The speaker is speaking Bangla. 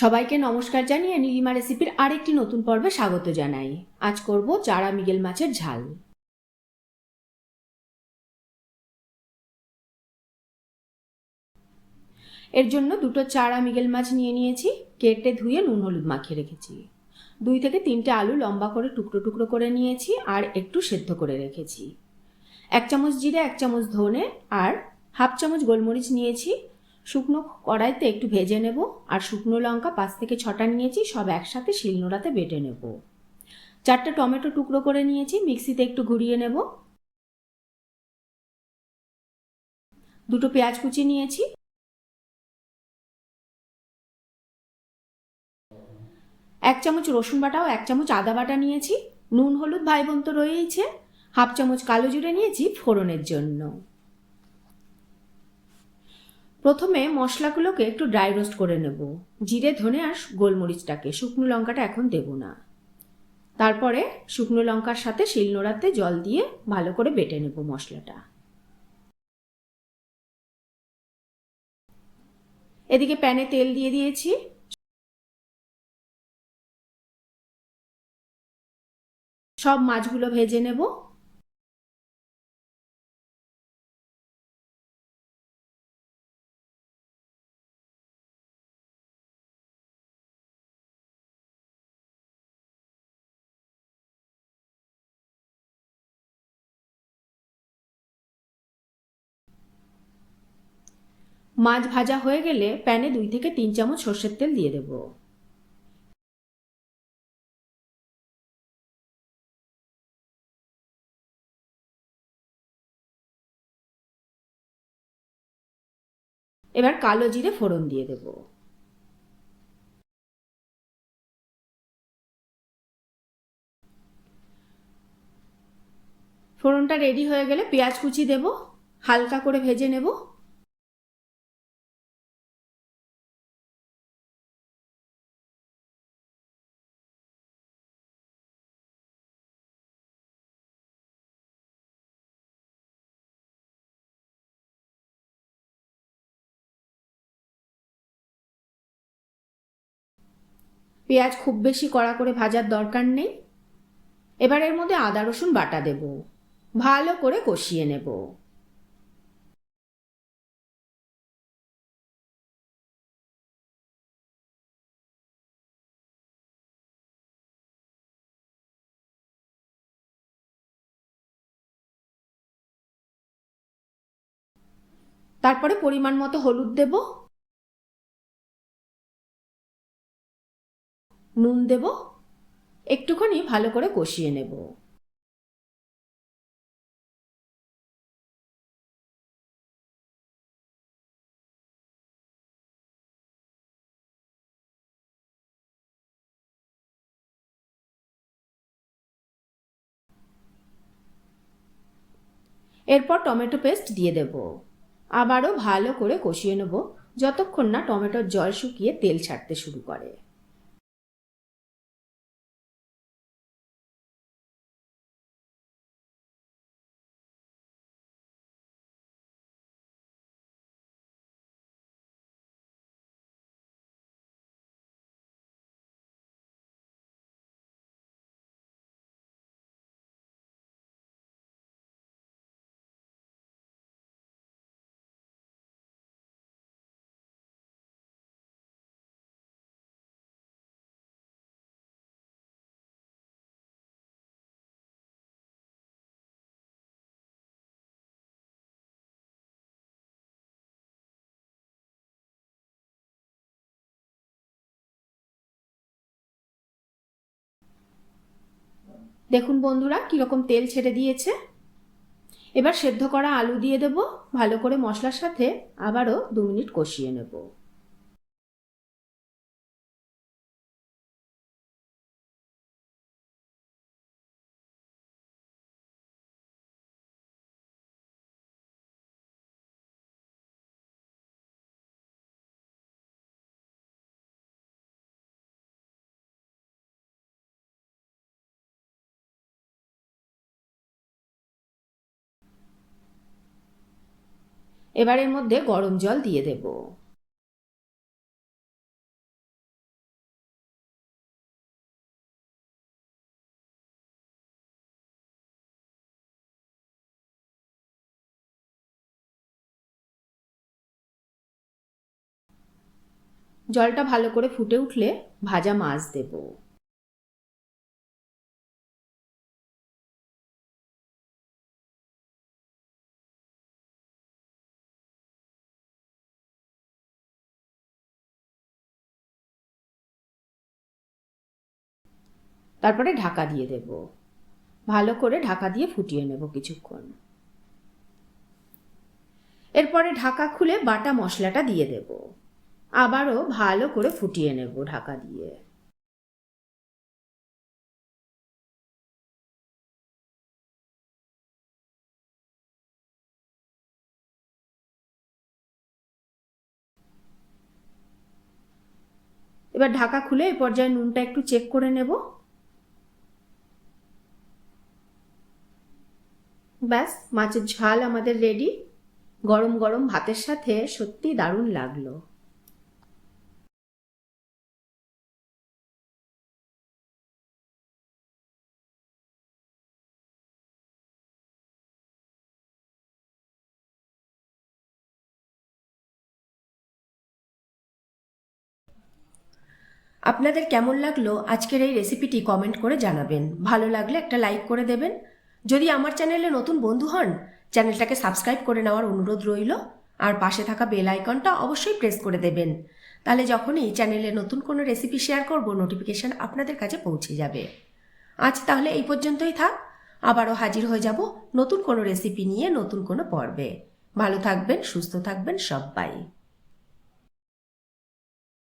সবাইকে নমস্কার জানিয়ে নীলিমা রেসিপির আরেকটি নতুন পর্বে স্বাগত জানাই। আজ করব চারা মিগেল মাছের ঝাল। এর জন্য দুটো চারা মিগেল মাছ নিয়ে নিয়েছি, কেটে ধুয়ে নুন হলুদ মাখিয়ে রেখেছি। দুই থেকে তিনটে আলু লম্বা করে টুকরো টুকরো করে নিয়েছি আর একটু সেদ্ধ করে রেখেছি। এক চামচ জিরে, এক চামচ ধনে আর হাফ চামচ গোলমরিচ নিয়েছি। শুকনো কড়াইতে একটু ভেজে নেব আর শুকনো লঙ্কা পাঁচ থেকে ছটা নিয়েছি, সব একসাথে শিলনোড়াতে বেটে নেব। চারটে টমেটো টুকরো করে নিয়েছি, মিক্সিতে একটু ঘুরিয়ে নেব। দুটো পেঁয়াজ কুচি নিয়েছি। এক চামচ রসুন বাটা ও এক চামচ আদা বাটা নিয়েছি। নুন, হলুদ, ভাই বোন তো রয়েইছে। হাফ চামচ কালো জিরে নিয়েছি ফোড়নের জন্য। প্রথমে মশলাগুলোকে একটু ড্রাই রোস্ট করে নেব। জিরে, ধনে আর গোলমরিচটাকে। শুকনো লঙ্কাটা এখন দেব না। তারপরে শুকনো লঙ্কার সাথে শিলনোড়াতে জল দিয়ে ভালো করে বেটে নেব মশলাটা। এদিকে প্যানে তেল দিয়ে দিয়েছি। সব মাছগুলো ভেজে নেব। মাছ ভাজা হয়ে গেলে প্যানে দুই থেকে তিন চামচ সর্ষের তেল দিয়ে দেব। এবার কালো জিরে ফোড়ন দিয়ে দেব। ফোড়নটা রেডি হয়ে গেলে পেঁয়াজ কুচি দেব, হালকা করে ভেজে নেব। পেঁয়াজ খুব বেশি কড়া করে ভাজার দরকার নেই। এবার এর মধ্যে আদা, রসুন বাটা দেব। ভালো করে কষিয়ে নেব। তারপরে পরিমাণ মতো হলুদ দেব। নুন দেব, একটুখানি ভালো করে কষিয়ে নেব। এরপর টমেটো পেস্ট দিয়ে দেব। আবারও ভালো করে কষিয়ে নেব, যতক্ষণ না টমেটোর জল শুকিয়ে তেল ছাড়তে শুরু করে। দেখুন বন্ধুরা, কীরকম তেল ছেড়ে দিয়েছে। এবার সেদ্ধ করা আলু দিয়ে দেব। ভালো করে মশলার সাথে আবারও দু মিনিট কষিয়ে নেব। এবার এর মধ্যে গরম জল দিয়ে দেব। জলটা ভালো করে ফুটে উঠলে ভাজা মাছ দেবো। তারপরে ঢাকা দিয়ে দেব। ভালো করে ঢাকা দিয়ে ফুটিয়ে নেব কিছুক্ষণ। এরপরে ঢাকা খুলে বাটা মশলাটা দিয়ে দেব। আবারও ভালো করে ফুটিয়ে নেব ঢাকা দিয়ে। এবার ঢাকা খুলে এই পর্যায়ে নুনটা একটু চেক করে নেব। ব্যাস, মাছের ঝাল আমাদের রেডি গরম গরম ভাতের সাথে সত্যি দারুণ লাগল। আপনাদের কেমন লাগল আজকের এই রেসিপিটি কমেন্ট করে জানাবেন। ভালো লাগলে একটা লাইক করে দেবেন। যদি আমার চ্যানেলে নতুন বন্ধু হন চ্যানেলটাকে সাবস্ক্রাইব করে নেওয়ার অনুরোধ রইল। আর পাশে থাকা বেল আইকনটা অবশ্যই প্রেস করে দেবেন। তাহলে যখনই চ্যানেলে নতুন কোনো রেসিপি শেয়ার করব নোটিফিকেশান আপনাদের কাছে পৌঁছে যাবে। আজ তাহলে এই পর্যন্তই থাক। আবারও হাজির হয়ে যাব নতুন কোনো রেসিপি নিয়ে নতুন কোনো পর্বে। ভালো থাকবেন, সুস্থ থাকবেন সবাই।